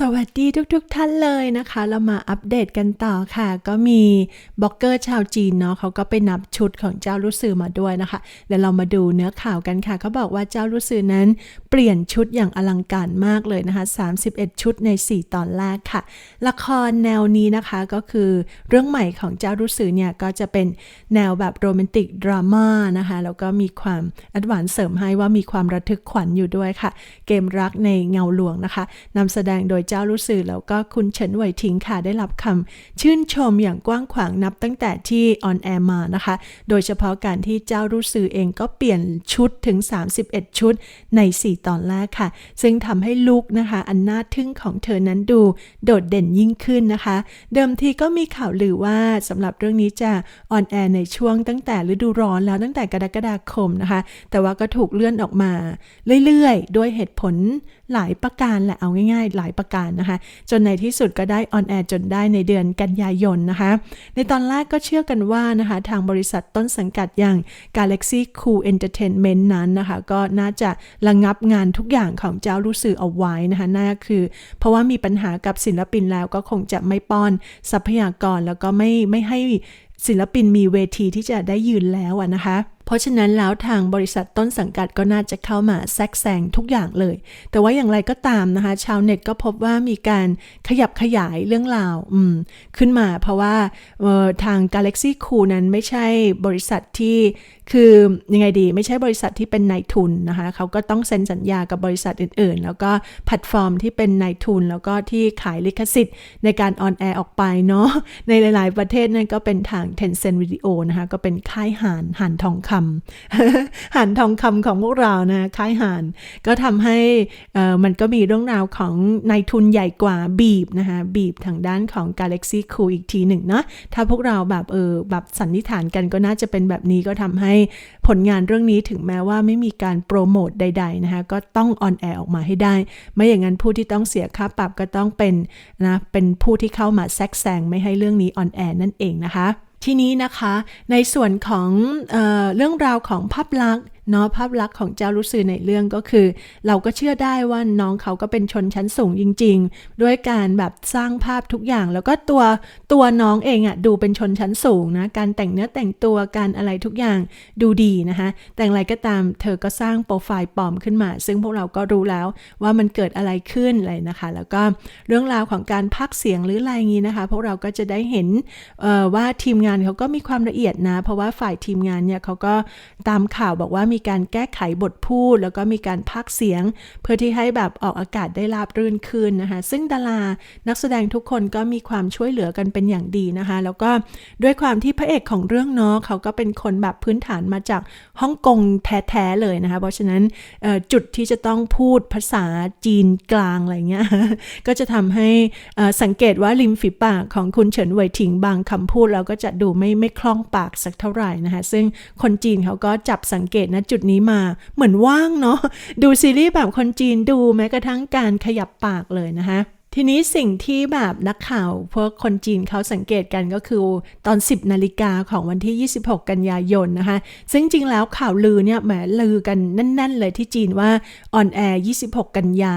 สวัสดีทุกๆทท่านเลยนะคะ เรามาอัปเดตกันต่อค่ะ ก็มีบล็อกเกอร์ชาวจีนเนาะเขาก็ไปนับชุดของเจ้ารู้สื่อมาด้วยนะคะเดี๋ยวเรามาดูเนื้อข่าวกันค่ะเขาบอกว่าเจ้ารู้สื่อนั้นเปลี่ยนชุดอย่างอลังการมากเลยนะคะ 31 ชุดใน 4 ตอนแรกค่ะ ละครแนวนี้นะคะก็คือเรื่องใหม่ของเจ้ารู้สื่อเนี่ยก็จะเป็นแนวแบบโรแมนติกดราม่านะคะแล้วก็มีความแอดวานเสริมให้ว่ามีความระทึกขวัญอยู่ด้วยค่ะ เกมรักในเงาหลวงนะคะนำแสดงโดยเจ้ารู้สื่อแล้วก็คุณเฉินไหวทิงค่ะได้รับคำชื่นชมอย่างกว้างขวางนับตั้งแต่ที่ออนแอร์มานะคะ โดยเฉพาะการที่เจ้ารู้สื่อเองก็เปลี่ยนชุดถึง 31 ชุดใน 4 ตอนแรกค่ะ ซึ่งทำให้ลุกนะคะ อันน่าทึ่งของเธอนั้นดู โดดเด่นยิ่งขึ้นนะคะ เดิมทีก็มีข่าวลือว่าสำหรับเรื่องนี้จะออนแอร์ในช่วงตั้งแต่ฤดูร้อนแล้วตั้งแต่กรกฎาคมนะคะ แต่ว่าก็ถูกเลื่อนออกมา เรื่อยๆ ด้วยเหตุผลหลายประการแหละเอาง่าย ๆ หลายประการนะคะ จนในที่สุดก็ได้ออนแอร์จนได้ในเดือนกันยายนนะคะ ในตอนแรกก็เชื่อกันว่านะคะทางบริษัทต้นสังกัดอย่าง Galaxy Cool Entertainment นั้นนะคะ ก็น่าจะระงงับงานทุกอย่างของเจ้ารู้สื่อเอาไว้นะคะน่าคือ เพราะว่ามีปัญหากับศิลปินแล้วก็คงจะไม่ป้อนทรัพยากรแล้วก็ไม่ไม่ให้ศิลปินมีเวทีที่จะได้ยืนแล้วนะคะ เพราะฉะนั้นแล้วทางบริษัทต้นสังกัดก็น่าจะเข้ามาแทรกแซงทุกอย่างเลย แต่ว่าอย่างไรก็ตามนะคะ ชาวเน็ตก็พบว่ามีการขยับขยายเรื่องราวขึ้นมา เพราะว่าทาง Galaxy Cool นั้นไม่ใช่บริษัทที่คือยังไงดีไม่ใช่บริษัทที่เป็นนายทุนนะคะเขาก็ต้องเซ็นสัญญากับบริษัทอื่นๆ แล้วก็แพลตฟอร์มที่เป็นนายทุน แล้วก็ที่ขายลิขสิทธิ์ ในการออนแอร์ออกไปเนาะในหลาย ๆ ประเทศนั่นก็เป็นทาง Tencent Video นะคะก็เป็นค่ายหานหานทองคำห่านทองคำของพวกเรานะค่ายห่านก็ทำให้มันก็มีเรื่องราวของนายทุนใหญ่กว่าบีบนะคะบีบทางด้านของ Galaxy Cool อีกทีหนึ่งเนาะถ้าพวกเราแบบเออแบบสันนิษฐานกันก็น่าจะเป็นแบบนี้ก็ทำให้ผลงานเรื่องนี้ถึงแม้ว่าไม่มีการโปรโมทใด ๆ นะคะก็ต้องออนแอร์ออกมาให้ได้ ไม่อย่างนั้นผู้ที่ต้องเสียค่าปรับก็ต้องเป็นนะเป็นผู้ที่เข้ามาแซกแซงไม่ให้เรื่องนี้ออนแอร์นั่นเองนะคะ ทีนี้นะคะในส่วนของเออเรื่องราวของภาพลักษณ์ เนาะภาพลักษณ์ของเจ้ารู้สื่อในเรื่องก็คือ เราก็เชื่อได้ว่าน้องเขาก็เป็นชนชั้นสูงจริง ๆ ด้วยการแบบสร้างภาพทุกอย่างแล้วก็ตัวตัวน้องเองอะ่ะดูเป็นชนชั้นสูงนะการแต่งเนื้อแต่งตัวการอะไรทุกอย่างดูดีนะคะแต่อะไรก็ตามเธอก็สร้างโปรไฟล์ปลอมขึ้นมา ซึ่งพวกเราก็รู้แล้วว่ามันเกิดอะไรขึ้นอะไรนะคะ แล้วก็เรื่องราวของการพักเสียงหรืออะไรงี้นะคะ พวกเราก็จะได้เห็นว่าทีมงานเขาก็มีความละเอียดนะ เพราะว่าฝ่ายทีมงานเนี่ยเขาก็ตามข่าวบอกว่ามีีการแก้ไขบทพูด แล้วก็มีการพักเสียง เพื่อที่ให้แบบออกอากาศได้ราบรื่นขึ้นนะคะ ซึ่งดารานักแสดงทุกคนก็มีความช่วยเหลือกันเป็นอย่างดีนะคะ แล้วก็ด้วยความที่พระเอกของเรื่องเนาะเขาก็เป็นคนแบบพื้นฐานมาจากฮ่องกงแท้ๆเลยนะคะ เพราะฉะนั้นจุดที่จะต้องพูดภาษาจีนกลางอะไรเงี้ยก็จะทำให้สังเกตว่าริมฝีปากของคุณเฉินเหวถิงบางคำพูดเราก็จะดูไม่ไม่คล่องปากสักเท่าไหร่นะคะ ซึ่งคนจีนเขาก็จับสังเกตนะจุดนี้มาเหมือนว่างเนาะดูซีรีส์แบบคนจีนดูแม้กระทั่งการขยับปากเลยนะคะ ทีนี้สิ่งที่แบบนักข่าวพวกคนจีนเขาสังเกตกันก็คือตอน 10 นาฬิกาของวันที่ 26 กันยายนนะคะ ซึ่งจริงแล้วข่าวลือเนี่ยแหมลือกันแน่น ๆ เลยที่จีนว่าออนแอร์ 26 กันยา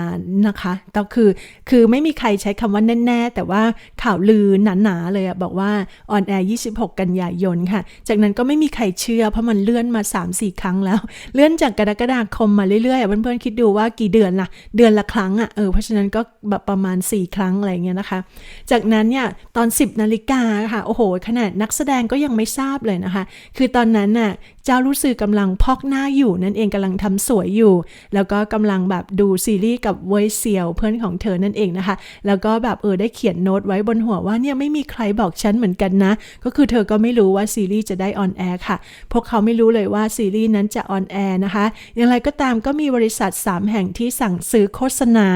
นะคะแต่คือคือไม่มีใครใช้คำว่าแน่ ๆ แต่ว่าข่าวลือหนา ๆ เลยอะบอกว่าออนแอร์ 26 กันยายนค่ะ จากนั้นก็ไม่มีใครเชื่อ เพราะมันเลื่อนมา 3-4 ครั้งแล้ว เลื่อนจากกรกฎาคมมาเรื่อยๆเพื่อนๆคิดดูว่ากี่เดือนล่ะเดือนละครั้งอะเออเพราะฉะนั้นก็แบบประมาณ4 ครั้งอะไรเงี้ยนะคะ จากนั้นเนี่ยตอน 10นาฬิกาค่ะ โอ้โห ขนาดนักแสดงก็ยังไม่ทราบเลยนะคะ คือตอนนั้นน่ะ จ้ารู้สึกกำลังพอกหน้าอยู่นั่นเองกำลังทำสวยอยู่ แล้วก็กำลังแบบดูซีรีส์กับเวยเซียวเพื่อนของเธอนั่นเองนะคะ แล้วก็แบบเออได้เขียนโน้ตไว้บนหัวว่าเนี่ยไม่มีใครบอกฉันเหมือนกันนะ ก็คือเธอก็ไม่รู้ว่าซีรีส์จะได้ออนแอร์ค่ะ พวกเขาไม่รู้เลยว่าซีรีส์นั้นจะออนแอร์นะคะ อย่างไรก็ตามก็มีบริษัท 3 แห่งที่สั่งซื้อโฆษณา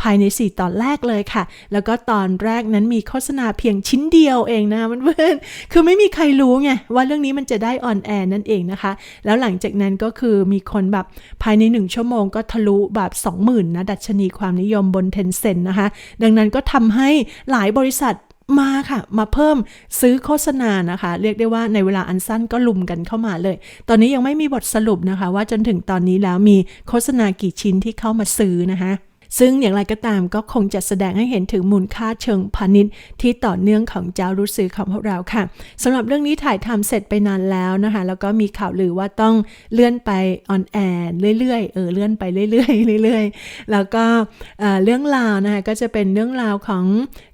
ภายใน 4 ตอนแรกเลยค่ะ แล้วก็ตอนแรกนั้นมีโฆษณาเพียงชิ้นเดียวเองนะเพื่อนๆคือไม่มีใครรู้ไงว่าเรื่องนี้มันจะได้ออนแอร์นั่นเองนะคะแล้วหลังจากนั้นก็คือมีคนแบบภายในหนึ่งชั่วโมงก็ทะลุแบบ 20,000นะดัชนีความนิยมบนเทนเซ็นนะคะ ดังนั้นก็ทำให้หลายบริษัทมาค่ะ มาเพิ่มซื้อโฆษณานะคะ เรียกได้ว่าในเวลาอันสั้นก็ลุมกันเข้ามาเลย ตอนนี้ยังไม่มีบทสรุปนะคะ ว่าจนถึงตอนนี้แล้วมีโฆษณากี่ชิ้นที่เข้ามาซื้อนะคะ ซึ่งอย่างไรก็ตามก็คงจะแสดงให้เห็นถึงมูลค่าเชิงพาณิชย์ที่ต่อเนื่องของเจ้ารู้ซื้อของพวกเราค่ะสำหรับเรื่องนี้ถ่ายทำเสร็จไปนานแล้วนะคะ แล้วก็มีข่าวลือว่าต้องเลื่อนไปออนแอร์เรื่อยๆเออเลื่อนไปเรื่อยๆเรื่อยๆ แล้วก็เอ่อเรื่องราวนะคะก็จะเป็นเรื่องราวของ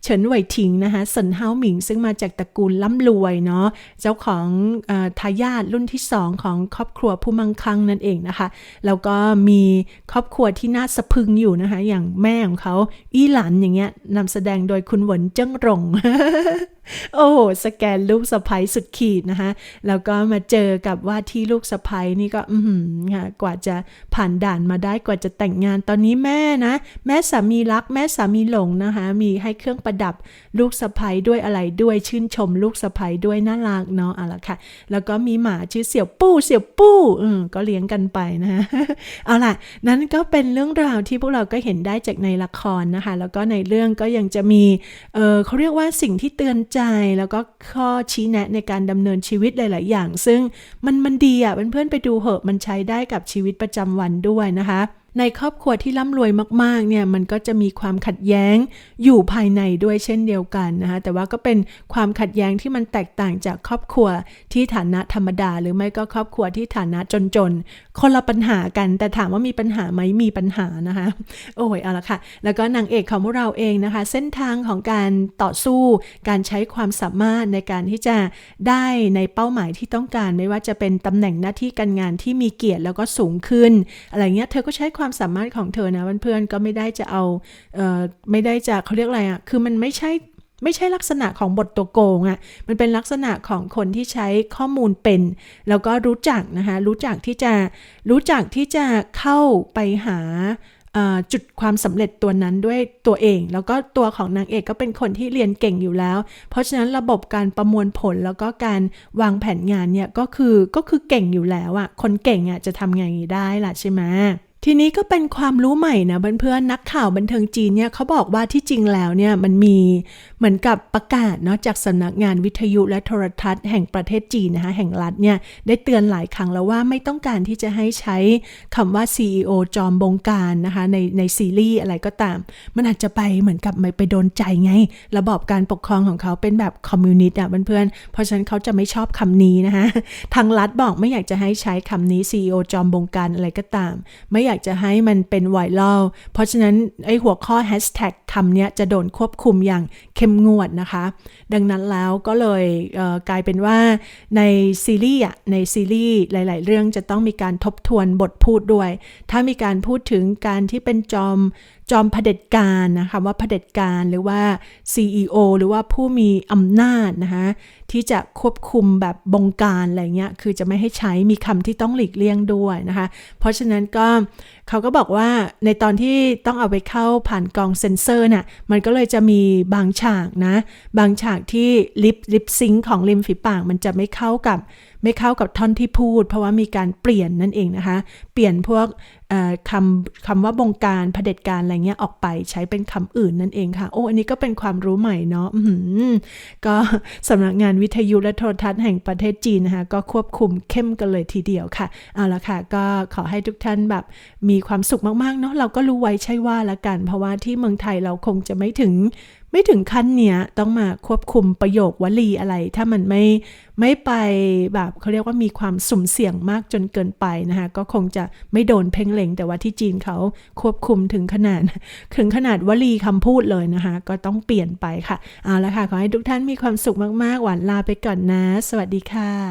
เฉินเหวยทิงนะคะเซินเฮาหมิง ซึ่งมาจากตระกูลร่ำรวยเนาะเจ้าของออทายาทรุ่นที่สองของครอบครัวผู้มั่งคั่งนั่นเองนะคะแล้วก็มีครอบครัวที่น่าสะพึงอยู่นะคะอย่างแม่ของเขา อี้หลันอย่างเงี้ยนำแสดงโดยคุณหวนเจิ้งหรง โอ้โหสแกนลูกสะพ้ยสุดขีดนะคะ แล้วก็มาเจอกับว่าที่ลูกสะพ้ยนี่ก็อือหือค่ะกว่าจะผ่านด่านมาได้กว่าจะแต่งงานตอนนี้แม่นะ แม่สามีรัก แม่สามีหลงนะคะ มีให้เครื่องประดับลูกสะพ้ยด้วยอะไรด้วยชื่นชมลูกสะพ้ยด้วยน่ารักเนาะเอาละค่ะ แล้วก็มีหมาชื่อเสี่ยวปู้เสี่ยวปู้อืมก็เลี้ยงกันไปนะคะเอาล่ะ นั้นก็เป็นเรื่องราวที่พวกเราก็เห็นได้จากในละครนะคะ แล้วก็ในเรื่องก็ยังจะมีเออเขาเรียกว่าสิ่งที่เตือนใจแล้วก็ข้อชี้แนะในการดำเนินชีวิตหลาย ๆ อย่าง ซึ่งมันมันดีอะเพื่อนๆไปดูเหอะมันใช้ได้กับชีวิตประจำวันด้วยนะคะ ในครอบครัวที่ร่ำรวยมากๆเนี่ยมันก็จะมีความขัดแย้งอยู่ภายในด้วยเช่นเดียวกันนะคะแต่ว่าก็เป็นความขัดแย้งที่มันแตกต่างจากครอบครัวที่ฐานะธรรมดา หรือไม่ก็ครอบครัวที่ฐานะจนๆคนละปัญหากันแต่ถามว่ามีปัญหาไหมมีปัญหานะคะโอ้ยเอาละค่ะ แล้วก็นางเอกของพวกเราเองนะคะ เส้นทางของการต่อสู้การใช้ความสามารถในการที่จะได้ในเป้าหมายที่ต้องการ ไม่ว่าจะเป็นตำแหน่งหน้าที่การงานที่มีเกียรติแล้วก็สูงขึ้น อะไรเงี้ยเธอก็ใช้ความความสามารถของเธอนะเพื่อนๆก็ไม่ได้จะเอาเอ่อไม่ได้จะเขาเรียกอะไรอะ่ะคือมันไม่ใช่ไม่ใช่ลักษณะของบทตัวโกงอะ่ะ มันเป็นลักษณะของคนที่ใช้ข้อมูลเป็น แล้วก็รู้จักนะคะ รู้จักที่จะรู้จักที่จะเข้าไปหาจุดความสำเร็จตัวนั้นด้วยตัวเอง แล้วก็ตัวของนางเอกก็เป็นคนที่เรียนเก่งอยู่แล้ว เพราะฉะนั้นระบบการประมวลผลแล้วก็การวางแผนงานเนี่ยก็คือก็คือเก่งอยู่แล้วอะคนเก่งอะจะทำไงได้ล่ะใช่ไหม ทีนี้ก็เป็นความรู้ใหม่นะเพื่อนๆนักข่าวบันเทิงจีนเนี่ยเขาบอกว่าที่จริงแล้วเนี่ยมันมีเหมือนกับประกาศเนาะจากสำนักงานวิทยุและโทรทัศน์แห่งประเทศจีนนะคะแห่งรัฐเนี่ยได้เตือนหลายครั้งแล้วว่าไม่ต้องการที่จะให้ใช้คำว่า CEO จอมบงการนะคะในในซีรีส์อะไรก็ตาม มันอาจจะไปเหมือนกับไม่ไปโดนใจไง ระบอบการปกครองของเขาเป็นแบบคอมมิวนิสต์อะเพื่อนๆเพราะฉะนั้นเขาจะไม่ชอบคำนี้นะคะทางรัฐบอกไม่อยากจะให้ใช้คำนี้ CEO จอมบงการอะไรก็ตาม ไม่อยากจะให้มันเป็นไวรัลเพราะฉะนั้นไอ้หัวข้อแฮชแท็ก คำเนี้ยจะโดนควบคุมอย่างเข้มงวดนะคะ ดังนั้นแล้วก็เลยเกลายเป็นว่าในซีรีส์ในซีรีส์หลาย ๆ เรื่องจะต้องมีการทบทวนบทพูดด้วย ถ้ามีการพูดถึงการที่เป็นจอมจอมเผด็จการนะคะว่าเผด็จการหรือว่า CEO หรือว่าผู้มีอำนาจนะคะที่จะควบคุมแบบบงการอะไรเงี้ยคือจะไม่ให้ใช้มีคำที่ต้องหลีกเลี่ยงด้วยนะคะ เพราะฉะนั้นก็เขาก็บอกว่าในตอนที่ต้องเอาไปเข้าผ่านกองเซ็นเซอร์น่ะมันก็เลยจะมีบางฉากนะ บางฉากที่ลิปลิปซิงค์ของริมฝีปากมันจะไม่เข้ากับ ไม่เข้ากับท่อนที่พูด เพราะว่ามีการเปลี่ยนนั่นเองนะคะ เปลี่ยนพวกคำคำว่าบงการเผด็จการอะไรเงี้ยออกไปใช้เป็นคำอื่นนั่นเองค่ะ โอ้อันนี้ก็เป็นความรู้ใหม่เนาะก็สำนักงานวิทยุและโทรทัศน์แห่งประเทศจีนนะคะ ก็ควบคุมเข้มกันเลยทีเดียวค่ะเอาละค่ะ ก็ขอให้ทุกท่านแบบมีความสุขมากๆเนาะเราก็รู้ไว้ใช่ว่าละกัน เพราะว่าที่เมืองไทยเราคงจะไม่ถึงไม่ถึงขั้นเนี้ยต้องมาควบคุมประโยควลีอะไร ถ้ามันไม่ไม่ไปแบบเขาเรียกว่ามีความสุ่มเสี่ยงมากจนเกินไปนะคะก็คงจะไม่โดนเพ่งเล็ง แต่ว่าที่จีนเขาควบคุมถึงขนาด ถึงขนาดวลีคำพูดเลยนะคะก็ต้องเปลี่ยนไปค่ะ เอาละค่ะ ขอให้ทุกท่านมีความสุขมาก ๆ หวานลาไปก่อนนะ สวัสดีค่ะ